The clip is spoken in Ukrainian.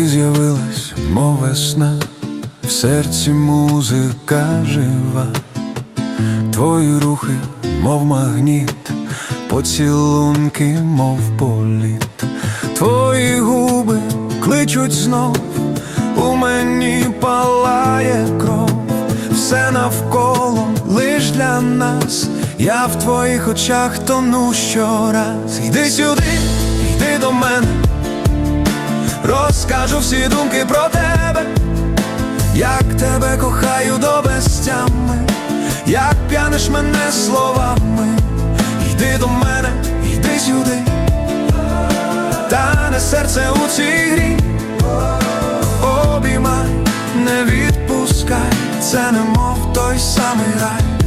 з'явилась, мов весна, в серці музика жива, твої рухи, мов магніт, поцілунки, мов політ, твої губи кличуть знов, у мені палає кров, все навколо лиш для нас, я в твоїх очах тону щораз. Йди сюди, йди до мене. Розкажу всі думки про тебе, як тебе кохаю до безтями, як п'яниш мене словами, йди до мене, йди сюди, та не серце у цій грі, обіймай, не відпускай, це немов той самий рай.